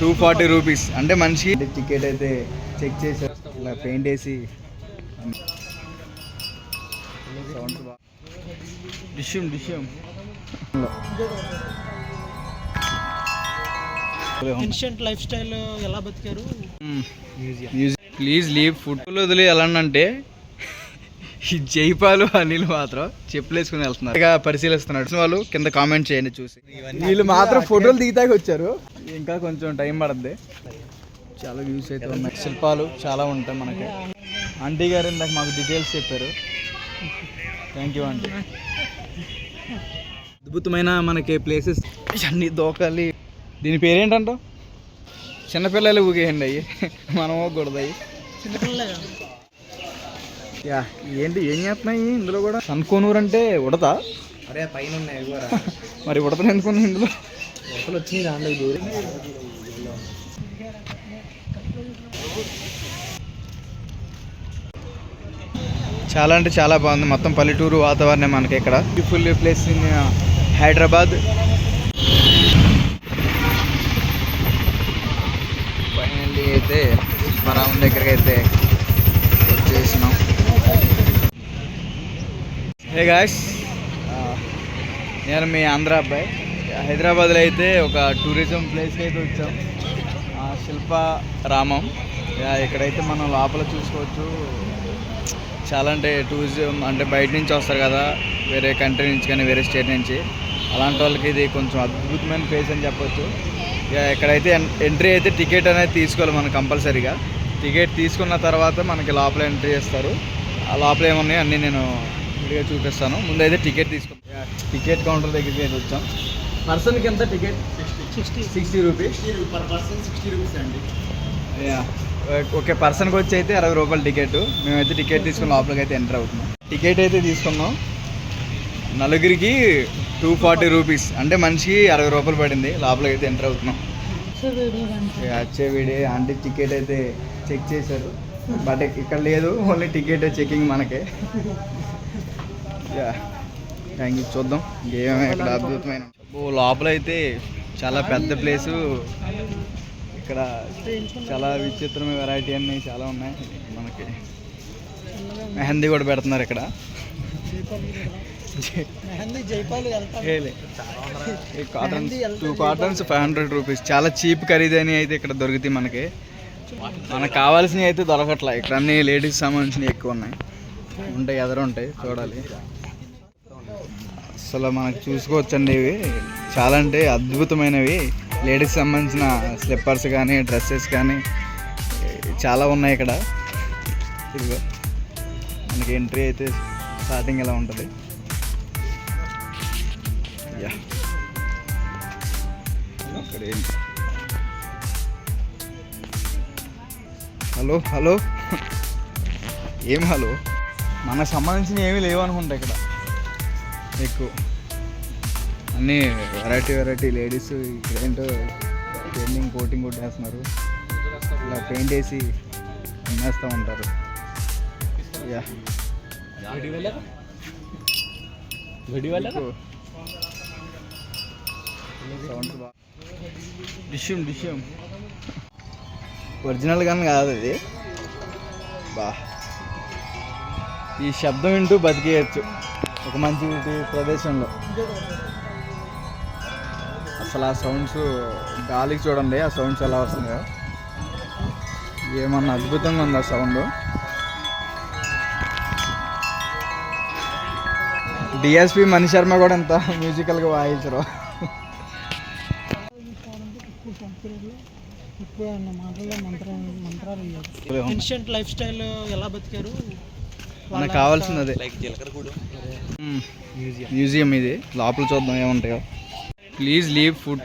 Two forty rupees అంటే మనిషి ticket అయితే చెక్ చేసి ఇలా పెయింట్ వేసి డిష్యం డిష్యం life style please leave food వదిలి ఎలా అంటే ఈ జైపాలు అనిల్ మాత్రం చెప్పులేసుకుని వెళ్తున్నారు పరిశీలిస్తున్నారు పరిశీలిస్తున్నాడు వాళ్ళు కింద కామెంట్ చేయండి చూసి వీళ్ళు మాత్రం ఫోటోలు దిగుతాకి వచ్చారు ఇంకా కొంచెం టైం పడుద్ది చాలా వ్యూస్ అయితే ఉన్నాయి శిల్పాలు చాలా ఉంటాయి మనకి ఆంటీ గారు ఇందాక మాకు డీటెయిల్స్ చెప్పారు థ్యాంక్ యూ ఆంటీ అద్భుతమైన మనకి ప్లేసెస్ అన్ని దోకాలి దీని పేరేంటంటావు చిన్నపిల్లలు ఊగేయండి అవి మనం ఊగకూడదు అవి యా ఏంటి ఏం చేస్తున్నాయి ఇందులో కూడా సన్కోనూరు అంటే ఉడతా అరే పైన మరి ఉడతలు ఎందుకు ఇందులో ఉడతలు వచ్చింది దాంట్లో దూరం చాలా అంటే చాలా బాగుంది మొత్తం పల్లెటూరు వాతావరణం మనకి ఇక్కడ బ్యూటిఫుల్ ప్లేస్ ఇన్ హైదరాబాద్ పైన అయితే పరామం దగ్గరకైతే అయితే వచ్చేసి ఏ గాయస్ ah. నేను మీ ఆంధ్ర అబ్బాయి హైదరాబాద్లో అయితే ఒక టూరిజం ప్లేస్కి అయితే వచ్చాం శిల్ప రామం ఇక్కడైతే మనం లోపల చూసుకోవచ్చు చాలా అంటే టూరిజం అంటే బయట నుంచి వస్తారు కదా వేరే కంట్రీ నుంచి కానీ వేరే స్టేట్ నుంచి అలాంటి వాళ్ళకి ఇది కొంచెం అద్భుతమైన ప్లేస్ అని చెప్పొచ్చు ఇక్కడైతే ఎంట్రీ అయితే టికెట్ అనేది తీసుకోవాలి మనం కంపల్సరీగా టికెట్ తీసుకున్న తర్వాత మనకి లోపల ఎంట్రీ చేస్తారు ఆ లోపల ఏమున్నాయి అన్నీ నేను కంప్లీట్గా చూపిస్తాను ముందైతే టికెట్ తీసుకుంటాం టికెట్ కౌంటర్ దగ్గరికి అయితే వచ్చాం పర్సన్కి ఎంత ticket sixty sixty rupees per person sixty rupees అండి ఓకే పర్సన్కి వచ్చి అయితే అరవై రూపాయలు టికెట్ మేమైతే టికెట్ తీసుకుని లోపలికి అయితే ఎంటర్ అవుతున్నాం టికెట్ అయితే తీసుకున్నాం నలుగురికి టూ ఫార్టీ రూపీస్ అంటే మనిషికి అరవై రూపాయలు పడింది లోపలికి అయితే ఎంటర్ అవుతున్నాం వచ్చే వీడే ఆంటీ టికెట్ అయితే చెక్ చేశారు బట్ ఇక్కడ లేదు ఓన్లీ టికెట్ చెకింగ్ మనకే థ్యాంక్ యూ చూద్దాం గేమ్ ఇక్కడ అద్భుతమైన లోపలైతే చాలా పెద్ద ప్లేసు ఇక్కడ చాలా విచిత్రమైన వెరైటీ అన్నీ చాలా ఉన్నాయి మనకి మెహందీ కూడా పెడుతున్నారు ఇక్కడ two cottons five hundred rupees చాలా చీప్ ఖరీదని అయితే ఇక్కడ దొరుకుతాయి మనకి మనకు కావాల్సినవి అయితే దొరకట్లే ఇక్కడ అన్ని లేడీస్ సంబంధించినవి ఎక్కువ ఉన్నాయి ఉంటాయి ఎదరు ఉంటాయి చూడాలి అసలు మనకు చూసుకోవచ్చండి ఇవి చాలా అంటే అద్భుతమైనవి లేడీస్ సంబంధించిన స్లిప్పర్స్ కానీ డ్రెస్సెస్ కానీ చాలా ఉన్నాయి ఇక్కడ ఇదిగో మనకి ఎంట్రీ అయితే స్టార్టింగ్ ఎలా ఉంటుంది హలో హలో ఏం హలో మనకు సంబంధించిన ఏమీ లేవు అనుకుంటా ఇక్కడ ఎక్కువ అన్నీ వెరైటీ వెరైటీ లేడీస్ ఏంటో పెయింటింగ్ కోటింగ్ కొట్టేస్తున్నారు ఇలా పెయింట్ వేసి అమ్మేస్తూ ఉంటారు యా డిష్యూమ్ ఒరిజినల్ కానీ కాదు అది బా ఈ శబ్దం వింటూ బతికేయచ్చు ఒక మంచి ప్రదేశంలో అసలు ఆ సౌండ్స్ గాలికి చూడండి ఆ సౌండ్స్ ఎలా వస్తుందో ఏమన్నా అద్భుతంగా ఉంది ఆ సౌండ్ డిఎస్పి మనీ శర్మ కూడా ఎంత మ్యూజికల్గా వాయించరు మంత్రాలు మంత్రాలు ఎన్షియంట్ లైఫ్ స్టైల్ ఎలా బతికారు మనకు కావాల్సింది అదే మ్యూజియం ఇది లోపల చూద్దాం ఏముంటాయో please leave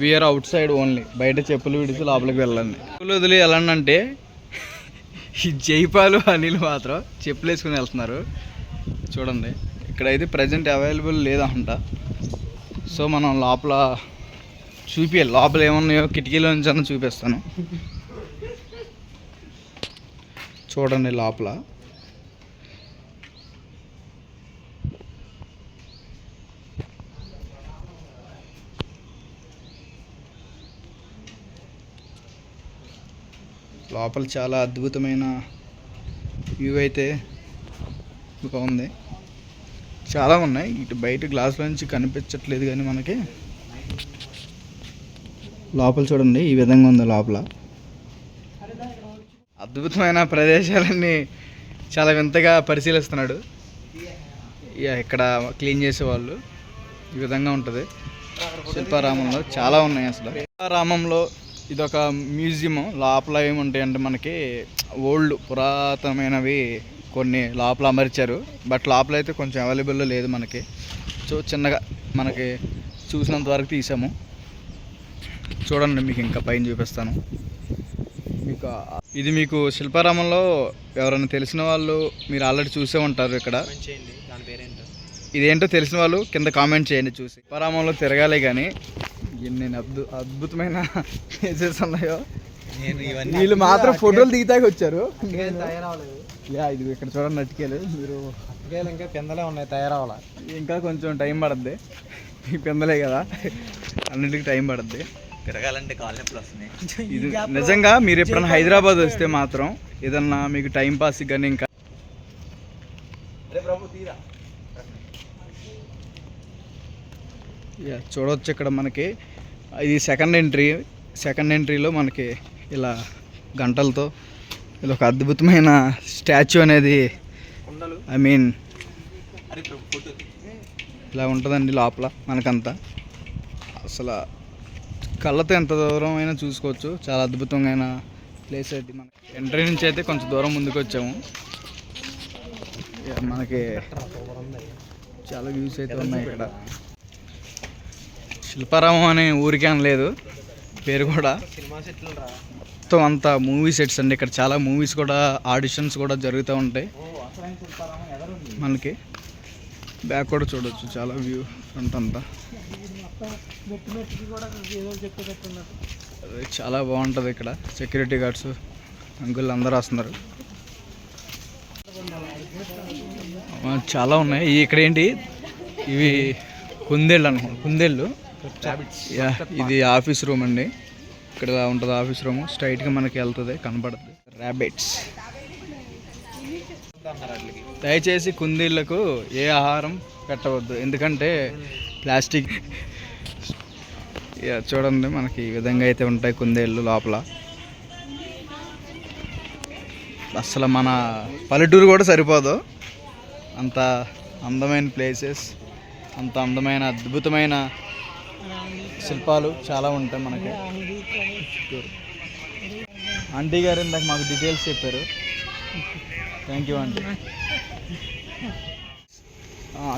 footwear outside only బయట చెప్పులు విడిచి లోపలికి వెళ్ళండి చెప్పులు వదిలి వెళ్ళండి ఈ జైపాలు అనిలు మాత్రం చెప్పులు వేసుకుని వెళ్తున్నారు చూడండి ఇక్కడైతే ప్రజెంట్ అవైలబుల్ లేదంట సో మనం లోపల చూపియాలి లోపల ఏమున్నాయో కిటికీలో నుంచి అన్న చూపిస్తాను చూడండి లోపల లోపల చాలా అద్భుతమైన వ్యూ అయితే ఉంది చాలా ఉన్నాయి ఇటు బయట గ్లాసులో నుంచి కనిపించట్లేదు కానీ మనకి లోపల చూడండి ఈ విధంగా ఉంది లోపల అద్భుతమైన ప్రదేశాలన్నీ చాలా వింతగా పరిశీలిస్తున్నాడు ఇక్కడ క్లీన్ చేసేవాళ్ళు ఈ విధంగా ఉంటుంది శిల్పారామంలో చాలా ఉన్నాయి అసలు శిల్పారామంలో ఇదొక మ్యూజియం లోపల ఏముంటాయంటే మనకి ఓల్డ్ పురాతనమైనవి కొన్ని లోపల అమర్చారు బట్ లోపల అయితే కొంచెం అవైలబుల్ లేదు మనకి సో చిన్నగా మనకి చూసినంత వరకు తీసాము చూడండి మీకు ఇంకా పైన చూపిస్తాను మీకు ఇది మీకు శిల్పారామంలో ఎవరైనా తెలిసిన వాళ్ళు మీరు ఆల్రెడీ చూసే ఉంటారు ఇక్కడ ఇదేంటో తెలిసిన వాళ్ళు కింద కామెంట్ చేయండి చూసి శిల్పారామంలో తిరగాలి కానీ ఎన్ని అద్భు అద్భుతమైన ప్లేసెస్ ఉన్నాయో వీళ్ళు మాత్రం ఫోటోలు దిగితే వచ్చారు యా ఇది ఇక్కడ చూడండి అట్టికేలు మీరు ఇంకా పిందలే ఉన్నాయి తయారవాలా ఇంకా కొంచెం టైం పడుద్ది ఈ పిందలే కదా అన్నింటికి టైం పడుద్ది తిరగాలంటే కాళ్ళ వస్తున్నాయి ఇది నిజంగా మీరు ఎప్పుడైనా హైదరాబాద్ వస్తే మాత్రం ఏదన్నా మీకు టైం పాస్ కానీ ఇంకా చూడవచ్చు ఇక్కడ మనకి ఇది సెకండ్ ఎంట్రీ సెకండ్ ఎంట్రీలో మనకి ఇలా గంటలతో ఇది ఒక అద్భుతమైన స్టాచ్యూ అనేది ఐ మీన్ ఇలా ఉంటుందండి లోపల మనకంతా అసలు కళ్ళతో ఎంత దూరం అయినా చూసుకోవచ్చు చాలా అద్భుతమైన ప్లేస్ అయితే మన ఎంట్రీ నుంచి అయితే కొంచెం దూరం ముందుకు వచ్చాము మనకి చాలా వ్యూస్ అయితే ఉన్నాయి ఇక్కడ శిల్పారామం అనే ఊరికే అనలేదు పేరు కూడా మొత్తం అంతా మూవీ సెట్స్ అండి ఇక్కడ చాలా మూవీస్ కూడా ఆడిషన్స్ కూడా జరుగుతూ ఉంటాయి మనకి బ్యాక్ కూడా చూడొచ్చు చాలా వ్యూ ఫ్రంట్ అంతా చాలా బాగుంటుంది ఇక్కడ సెక్యూరిటీ గార్డ్స్ అంకుల్ అందరూ వస్తున్నారు చాలా ఉన్నాయి ఇక్కడ ఏంటి ఇవి కుందేళ్ళు అనుకోండి కుందేళ్ళు ఇది ఆఫీస్ రూమ్ అండి ఇక్కడ ఉంటుంది ఆఫీస్ రూమ్ స్ట్రైట్ గా మనకి వెళ్తుంది కనబడుతుంది ర్యాబిట్స్ దయచేసి కుందీళ్లకు ఏ ఆహారం పెట్టవద్దు ఎందుకంటే ప్లాస్టిక్ చూడండి మనకి ఈ విధంగా అయితే ఉంటాయి కుందేళ్ళు లోపల అసలు మన పల్లెటూరు కూడా సరిపోదు అంత అందమైన ప్లేసెస్ అంత అందమైన అద్భుతమైన శిల్పాలు చాలా ఉంటాయి మనకి ఆంటీ గారు ఇందాక మాకు డీటెయిల్స్ చెప్పారు థ్యాంక్ యూ ఆంటీ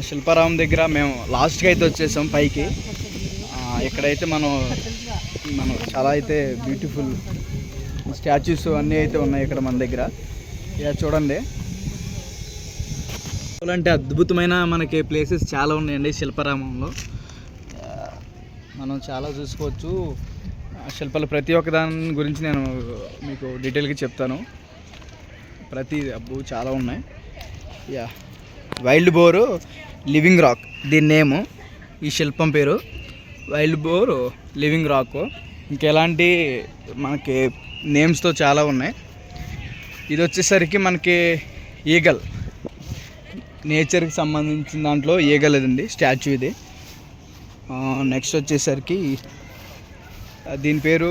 శిల్పారామం దగ్గర మేము లాస్ట్కి అయితే వచ్చేసాం పైకి ఇక్కడైతే మనం మనం చాలా అయితే బ్యూటిఫుల్ స్టాచ్యూస్ అన్నీ అయితే ఉన్నాయి ఇక్కడ మన దగ్గర ఇక చూడండి అలాంటి అద్భుతమైన మనకి ప్లేసెస్ చాలా ఉన్నాయండి శిల్పారామంలో మనం చాలా చూసుకోవచ్చు శిల్పాలు ప్రతి ఒక్క దాని గురించి నేను మీకు డీటెయిల్గా చెప్తాను ప్రతి అబ్బు చాలా ఉన్నాయి yeah wild boar living rock దీని నేము ఈ శిల్పం పేరు వైల్డ్ బోర్ లివింగ్ రాక్ ఇంకెలాంటి మనకి నేమ్స్తో చాలా ఉన్నాయి ఇది వచ్చేసరికి మనకి ఈగల్ నేచర్కి సంబంధించిన దాంట్లో ఈగల్ ఇదండి స్టాచ్యూ ఇది నెక్స్ట్ వచ్చేసరికి దీని పేరు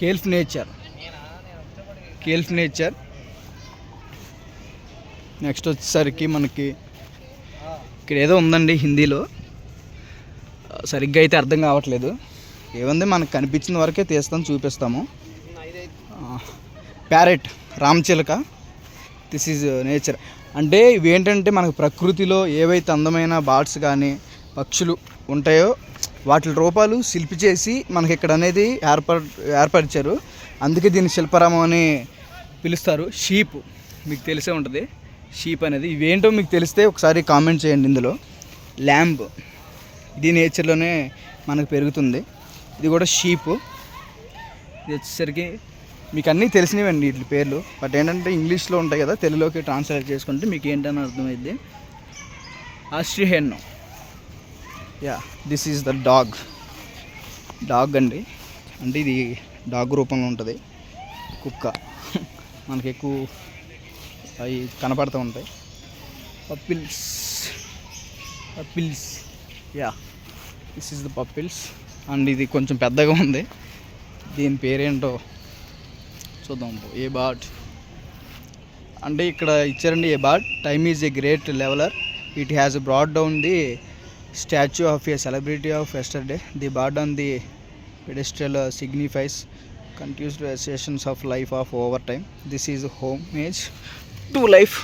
calf nature calf nature next వచ్చేసరికి మనకి ఇక్కడ ఏదో ఉందండి హిందీలో సరిగ్గా అయితే అర్థం కావట్లేదు ఏముంది మనకు కనిపించిన వరకే తీస్తాం చూపిస్తాము ప్యారెట్ రామచిలక దిస్ ఈజ్ నేచర్ అంటే ఇవి ఏంటంటే మనకు ప్రకృతిలో ఏవైతే అందమైన బార్డ్స్ కానీ పక్షులు ఉంటాయో వాటి రూపాలు శిల్పి చేసి మనకి ఇక్కడ అనేది ఏర్పడి ఏర్పరిచారు అందుకే దీన్ని శిల్పారామం అని పిలుస్తారు షీప్ మీకు తెలిసే ఉంటుంది షీప్ అనేది ఇవేంటో మీకు తెలిస్తే ఒకసారి కామెంట్ చేయండి ఇందులో ల్యాంబ్ ఇది నేచర్లోనే మనకు పెరుగుతుంది ఇది కూడా షీప్ ఇది వచ్చేసరికి మీకు అన్నీ తెలిసినవండి వీటి పేర్లు బట్ ఏంటంటే ఇంగ్లీష్లో ఉంటాయి కదా తెలుగులోకి ట్రాన్స్లేట్ చేసుకుంటే మీకు ఏంటని అర్థమైంది ఆస్ట్రిహెన్నో yeah this is the dog dog అండి అంటే ఇది డాగ్ రూపంలో ఉంటుంది కుక్క మనకి ఎక్కువ అవి కనపడుతూ ఉంటాయి puppies puppies yeah this is the puppies and ఇది కొంచెం పెద్దగా ఉంది దీని పేరేంటో చూద్దాం ఏ బాట్ అంటే ఇక్కడ ఇచ్చారండి a bat time is a great leveller it has brought down the statue of a celebrity of yesterday the bird on the pedestal signifies confused sessions of life of over time this is homage to life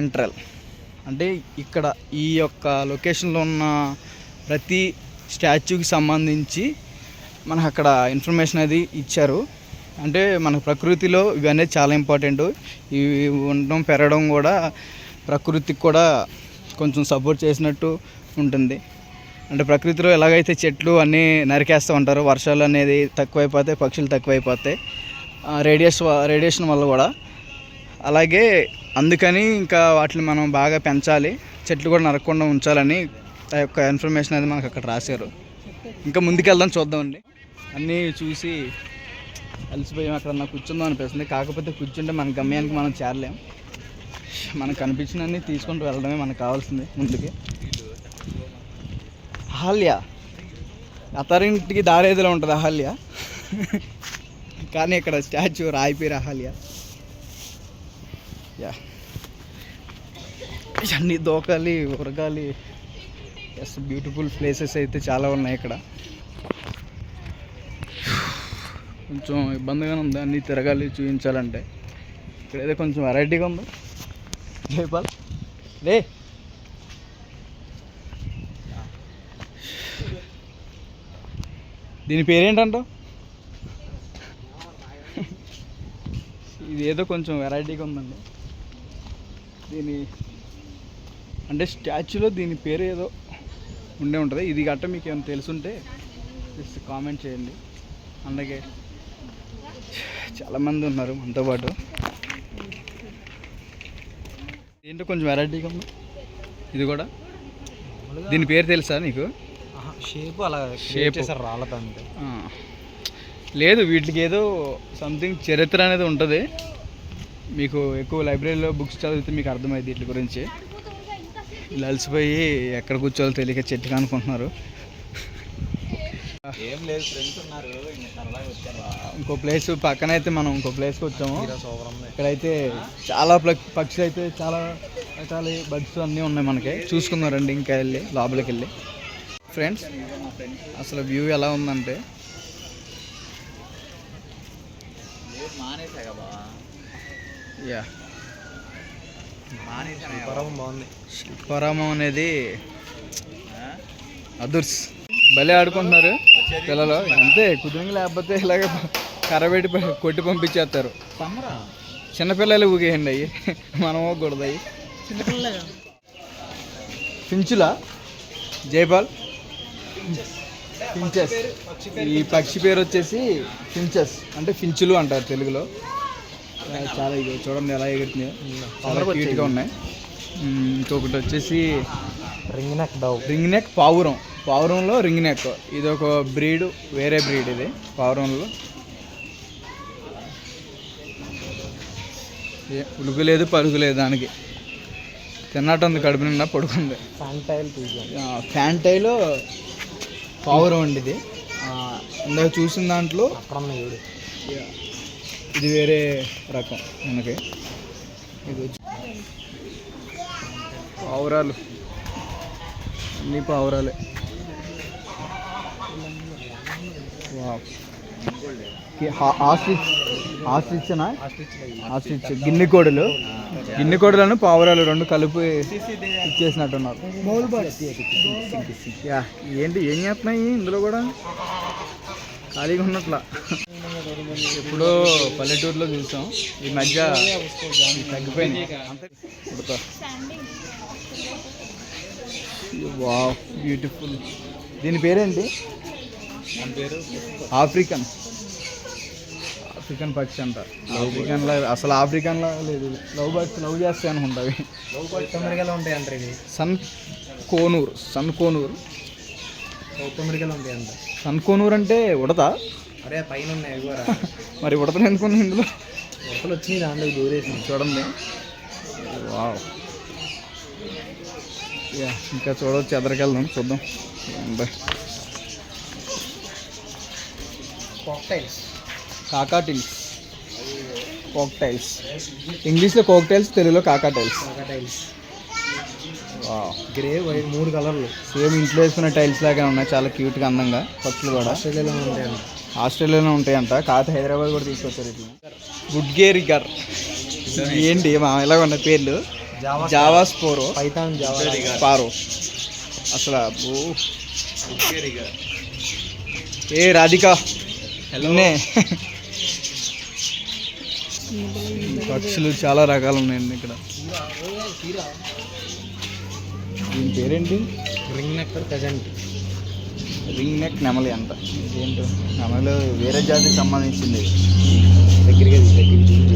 ఎంట్రల్ అంటే ఇక్కడ ఈ యొక్క లొకేషన్లో ఉన్న ప్రతి స్టాచ్యూకి సంబంధించి మనకు అక్కడ ఇన్ఫర్మేషన్ అది ఇచ్చారు అంటే మన ప్రకృతిలో ఇవన్నీ చాలా ఇంపార్టెంట్ ఇవి ఉండడం పెరగడం కూడా ప్రకృతికి కూడా కొంచెం సపోర్ట్ చేసినట్టు ఉంటుంది అంటే ప్రకృతిలో ఎలాగైతే చెట్లు అన్నీ నరికేస్తూ ఉంటారు వర్షాలు అనేది తక్కువైపోతాయి పక్షులు తక్కువైపోతాయి రేడియస్ రేడియేషన్ వల్ల కూడా అలాగే అందుకని ఇంకా వాటిని మనం బాగా పెంచాలి చెట్లు కూడా నరకకుండా ఉంచాలని ఆ యొక్క ఇన్ఫర్మేషన్ అనేది మనకు అక్కడ రాశారు ఇంకా ముందుకెళ్దాం చూద్దామండి అన్నీ చూసి అలసిపోయి అక్కడ నాకు కూర్చుందాం అనిపిస్తుంది కాకపోతే కూర్చుంటే మన గమ్యానికి మనం చేరలేం మనకు కనిపించినన్నీ తీసుకుంటూ వెళ్ళడమే మనకు కావాల్సింది ముందుకి అహల్య అతరింటికి దారేదిలో ఉంటుంది అహల్య కానీ ఇక్కడ స్టాచ్యూ రాయిపీర్ అహల్య అన్ని దోకాలి ఉరగాలి ఎస్ బ్యూటిఫుల్ ప్లేసెస్ అయితే చాలా ఉన్నాయి ఇక్కడ కొంచెం ఇబ్బందిగానే ఉంది అన్నీ తిరగాలి చూపించాలంటే ఇక్కడైతే కొంచెం వెరైటీగా ఉంది జైపాల్ రే దీని పేరేంటంట ఇది ఏదో కొంచెం వెరైటీగా ఉందండి దీని అంటే స్టాచ్యూలో దీని పేరు ఏదో ఉండే ఉంటుంది ఇది గట్ట మీకు ఏమైనా తెలుసుంటే జస్ట్ కామెంట్ చేయండి అందుకే చాలామంది ఉన్నారు మనతో పాటు ఏంటో కొంచెం వెరైటీగా ఉంది ఇది కూడా దీని పేరు తెలుసా నీకు షేప్ అలా షేప్ చేశారు లేదు వీటికి ఏదో సంథింగ్ చరిత్ర అనేది ఉంటుంది మీకు ఎక్కువ లైబ్రరీలో బుక్స్ చదివితే మీకు అర్థమైంది వీటి గురించి లలిసిపోయి ఎక్కడ కూర్చోవాలో తెలియక చెట్టు అనుకుంటున్నారు ఏం లేదు ఫ్రెండ్స్ ఉన్నారు ఇంకో ప్లేస్ పక్కన అయితే మనం ఇంకో ప్లేస్కి వచ్చాము ఇక్కడైతే చాలా పక్షి అయితే చాలా రకాల బర్డ్స్ అన్నీ ఉన్నాయి మనకి చూసుకుందాం రండి ఇంకా వెళ్ళి లోపలికి వెళ్ళి ఫ్రెండ్స్ అసలు వ్యూ ఎలా ఉందంటే యా శిల్పారామం అనేది అదుర్స్ భలే ఆడుకుంటున్నారు పిల్లలు అంతే కుదిరింగ్ లేకపోతే ఇలాగ కరబెట్టి కొట్టి పంపించేస్తారు చిన్నపిల్లలు ఊగేయండి అవి మనం ఊగకూడదు అవి జైపాల్ ఫించెస్ ఈ పక్షి పేరు వచ్చేసి ఫించెస్ అంటే ఫించులు అంటారు తెలుగులో చాలా చూడండి ఎలా ఎగురుతున్నాయో చాలా క్యూట్గా ఉన్నాయి ఇంకొకటి వచ్చేసి ring neck dove ring neck పావురం పావురంలో రింగ్ నెక్ ఇది ఒక బ్రీడ్ వేరే బ్రీడ్ ఇది పావురంలో ఉలుగు లేదు పరుగు లేదు దానికి ఉంది కడుపు నిండా పడుకుంది ఫ్యాంటైల్ ఫ్యాంటైలో పావురం అండి ఇది ఇందాక చూసిన దాంట్లో ఇది వేరే రకం మనకి ఇది పావురాలు అన్ని పావురాలే వా ఆస్ట్రిచ్ ఆస్ట్రిచ్నా గిన్నె కోడలు గిన్నె కోడలను పావురాలు రెండు కలిపి ఇచ్చేసినట్టున్నారు ఏంటి ఏం చేస్తున్నాయి ఇందులో కూడా ఖాళీగా ఉన్నట్లా ఎప్పుడో పల్లెటూరులో చూసాం ఈ మధ్య తగ్గిపోయింది బ్యూటిఫుల్ దీని పేరేంటి ఆఫ్రికన్ ఆఫ్రికన్ పక్షి అంట ఆఫ్రికన్లో అసలు లా లేదు లవ్ బర్డ్స్ లవ్ చేస్తాయి అనుకుంటావి లవ్ ఉంటాయి sun conure sun conure south అమెరికాలో ఉంటాయి అంట సన్ కోనూరు అంటే ఉడత అరే పైన మరి ఉడత ఎందుకున్నాయి ఇందులో ఉడతలు వచ్చినాయి దాంట్లో దూరేసి చూడండి వావ్ ఇంకా చూడవచ్చు వెళ్దాం చూద్దాం బాయ్ cocktails కాకాటిల్స్ కోక్టైల్స్ ఇంగ్లీష్లో కోక్టైల్స్ తెలుగులో కాకాటైల్స్ కాకాటైల్స్ గ్రే వైట్ మూడు కలర్లు సేమ్ ఇంట్లో వేసుకున్న టైల్స్ లాగా ఉన్నాయి చాలా క్యూట్గా అందంగా పక్షులు కూడా ఆస్ట్రేలియాలో ఉంటాయి ఆస్ట్రేలియాలో ఉంటాయంట కాదు హైదరాబాద్ కూడా తీసుకొచ్చారు ఇట్లా గర్ ఏంటి మా ఎలా ఉన్న పేర్లు Java sparrow python Java parrot అసలు ఏ రాధిక పక్షులు చాలా రకాలు ఉన్నాయండి ఇక్కడ దీని పేరేంటి ring neck present ring neck నెమలి అంట ఏంటో నెమలి వేరే జాతికి సంబంధించింది దగ్గరికి దగ్గరికి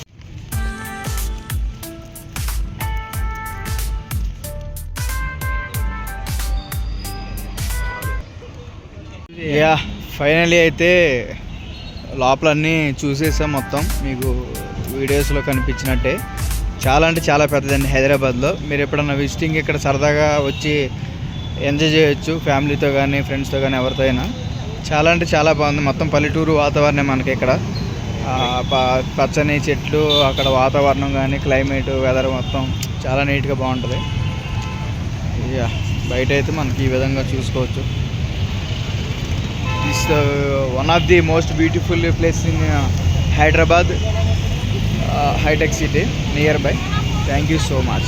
ఫైనలీ అయితే లోపలన్నీ చూసేసాం మొత్తం మీకు వీడియోస్లో కనిపించినట్టే చాలా అంటే చాలా పెద్దదండి హైదరాబాద్లో మీరు ఎప్పుడన్నా విజిటింగ్ ఇక్కడ సరదాగా వచ్చి ఎంజాయ్ చేయొచ్చు ఫ్యామిలీతో కానీ ఫ్రెండ్స్తో కానీ ఎవరితో అయినా చాలా అంటే చాలా బాగుంది మొత్తం పల్లెటూరు వాతావరణం మనకి ఇక్కడ పచ్చని చెట్లు అక్కడ వాతావరణం కానీ క్లైమేట్ వెదర్ మొత్తం చాలా నీట్గా బాగుంటుంది ఇక బయట అయితే మనకి ఈ విధంగా చూసుకోవచ్చు It's one of the most beautiful place in uh, Hyderabad, high-tech uh, city nearby. Thank you so much.